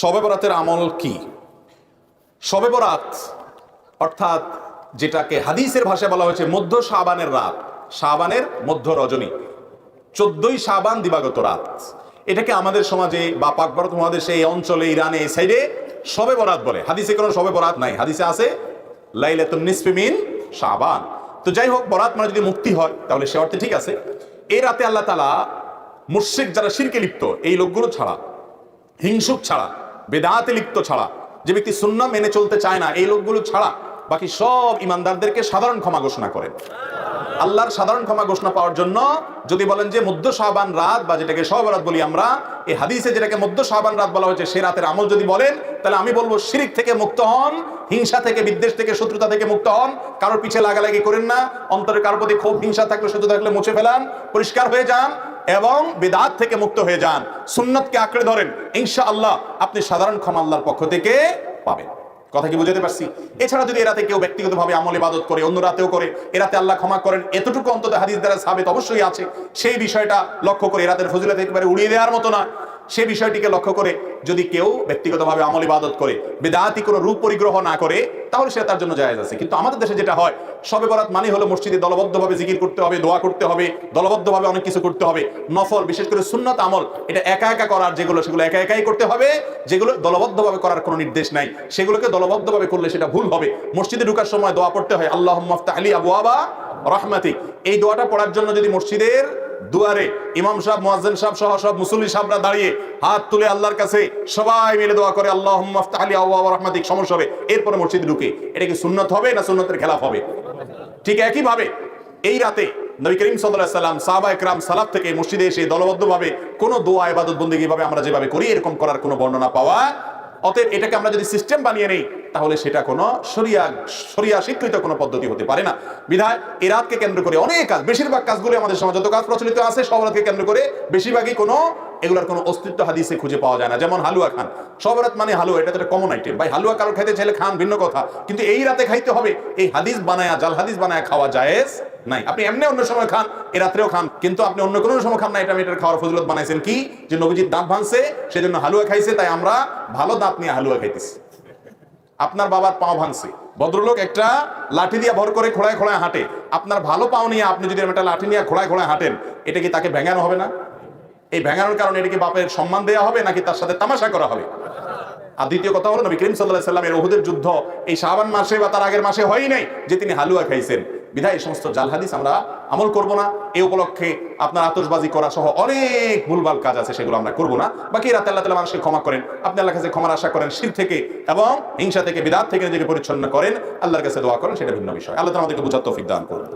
শবে বরাতের আমল কি? শবে বরাত অর্থাৎ যেটাকে হাদিসের ভাষায় বলা হয়েছে মধ্য শাবানের রাত, শাবানের মধ্য রজনী। চোদ্দই শাবান দিবাগত রাত। এটাকে আমাদের সমাজে বা পাক ভারত মহাদেশে, এই অঞ্চলে, ইরানে, এই সাইডে শবে বরাত বলে। হাদিসে কোনো শবে বরাত নাই। হাদিসে আছে, লাইলাতুন নিসফিমিন শাবান। তো যাই হোক, বরাত মানে যদি মুক্তি হয়, তাহলে সে অর্থে ঠিক আছে। এই রাতে আল্লাহ তালা মুর্শিক যারা শিরকে লিপ্ত, এই লোকগুলো ছাড়া, হিংসুক ছাড়া বেদাতে লিপ্ত ছাড়া। যে ব্যক্তি সুন্না মেনে চলতে চায় না, এই লোকগুলো ছাড়া। বাকি সব ইমানদারদেরকে সাধারণ ক্ষমা ঘোষণা করেন। আল্লাহর সাধারণ ক্ষমা ঘোষণা পাওয়ার জন্য যদি বলেন যে মধ্য শাহবান রাত বা যেটাকে সহবরাত বলি আমরা এই হাদিসে যেটাকে মধ্য শাহবান রাত বলা হয়েছে, সে রাতের আমল যদি বলেন, তাহলে আমি বলব শিরিক থেকে মুক্ত হন, হিংসা থেকে, বিদ্বেষ থেকে, শত্রুতা থেকে মুক্ত হন। কারোর পিছে লাগালাগি করেন না অন্তরের কারোর প্রতি ক্ষোভ, হিংসা থাকলে শত্রু থাকলে মুছে ফেলান, পরিষ্কার হয়ে যান। এবং বেদাত থেকে মুক্ত হয়ে যান। সুন্নতকে আঁকড়ে ধরেন। ইনশা আল্লাহ আপনি সাধারণ ক্ষমা আল্লাহর পক্ষ থেকে পাবেন। কথা কি বুঝাতে পারছি? এছাড়া যদি এরাতে কেউ ব্যক্তিগতভাবে আমল ইবাদত করে, অন্য রাতেও করে, এরাতে আল্লাহ ক্ষমা করেন, এতটুকু অন্তত হাদিস দ্বারা সাবেত অবশ্যই আছে। সেই বিষয়টা লক্ষ্য করে এরাতের ফজিলত একেবারে উড়িয়ে দেওয়ার মতো না। সে বিষয়টিকে লক্ষ্য করে যদি কেউ ব্যক্তিগতভাবে আমল ইবাদত করে, বেদাতি কোনো রূপ পরিগ্রহ না করে, তাহলে সেটা তার জন্য জায়েজ আছে। কিন্তু আমাদের দেশে যেটা হয়, সবে বরাত মানে হলো মসজিদে দলবদ্ধভাবে জিকির করতে হবে, দোয়া করতে হবে, দলবদ্ধভাবে অনেক কিছু করতে হবে। নফল, বিশেষ করে সুন্নত আমল, এটা একা একা করার যেগুলো, সেগুলো একা একাই করতে হবে, যেগুলো দলবদ্ধভাবে করার কোনো নির্দেশ নাই, সেগুলোকে দলবদ্ধভাবে করলে সেটা ভুল হবে। মসজিদে ঢুকার সময় দোয়া পড়তে হয় আল্লাহ মাফতা আলী আবু আবা রহমাতি এই দোয়াটা পড়ার জন্য যদি মসজিদের দুয়ারে ইমাম সাহেব, মুয়াজ্জিন সাহেব সহ সব মুসল্লি সাহেবরা দাঁড়িয়ে হাত তুলে আল্লাহর কাছে সবাই মিলে দোয়া করে আল্লাহ আলী আবা রহমাতিক। সমস্যা হবে। এরপরে মসজিদে ঢুকে। এটা কি সুন্নত হবে না সুন্নতের খেলাফ হবে? ঠিক একই ভাবে এই রাতে নবী করিম সাল্লাম, সাহাবা একরাম সালাফ থেকে মসজিদে এসে দলবদ্ধভাবে কোনো দোয়া ইবাদত বন্দেগী ভাবে আমরা যেভাবে করি, এরকম করার কোনো বর্ণনা পাওয়া অতএব এটাকে আমরা যদি সিস্টেম বানিয়ে নেই, তাহলে সেটা কোনো সরিয়া সরিয়া স্বীকৃত কোনো পদ্ধতি হতে পারে না। বিধায় এরাতকে রাতকে কেন্দ্র করে অনেক কাজ, বেশিরভাগ কাজগুলি আমাদের সমাজ যত কাজ প্রচলিত আছে, সব রাতকে কেন্দ্র করে বেশিরভাগই কোনো এগুলোর কোনো অস্তিত্ব হাদিসে খুঁজে পাওয়া যায় না। যেমন হালুয়া খান। সবরাত মানে হালুয়া, এটা তো একটা কমন আইটেম ভাই, হালুয়া কারও খাইতে চাইলে খান, ভিন্ন কথা। কিন্তু এই রাতে খাইতে হবে। এই হাদিস বানায়া, জাল হাদিস বানায়া খাওয়া জায়েজ নাই। আপনি এমনি অন্য সময় খান, এ রাত্রেও খান। কিন্তু আপনি অন্য কোনো সময় খান না, এটা এটার খাওয়ার ফজিলত বানাইছেন কি? যে নবীজির দাঁত ভাঙছে, সেজন্য হালুয়া খাইছে, তাই আমরা ভালো দাঁত নিয়ে হালুয়া খাইতেছি। আপনার বাবার পাও ভাঙছে। ভদ্রলোক একটা লাঠি দিয়ে ভর করে খোড়ায় খোড়ায় হাঁটে। আপনার ভালো পাও নিয়ে আপনি যদি একটা লাঠি নিয়ে খোড়ায় খোড়ায় হাঁটেন, এটা কি তাকে ভেঙানো হবে না? এই ভেঙানোর কারণে এটা কি বাপের সম্মান দেওয়া হবে নাকি তার সাথে তামাশা করা হবে? আর দ্বিতীয় কথা হলো, নবী করিম সাল্লাহ সাল্লামের ওহুদের যুদ্ধ এই শাবান মাসে বা তার আগের মাসে হয়ই নাই যে তিনি হালুয়া খাইছেন। বিধায় এই সমস্ত জাল হাদিস আমরা আমল করব না। এই উপলক্ষে আপনার আতশবাজি করা সহ অনেক ভুলভাল কাজ আছে, সেগুলো আমরা করব না। বাকি রাতে আল্লাহ তালা মানুষকে ক্ষমা করেন। আপনি আল্লাহ কাছে ক্ষমার আশা করেন শির থেকে এবং হিংসা থেকে, বিদাত থেকে নিজেকে পরিচ্ছন্ন করেন। আল্লাহর কাছে দোয়া করেন, সেটা ভিন্ন বিষয়। আল্লাহ আমাদেরকে বুঝার তৌফিক দান করুন।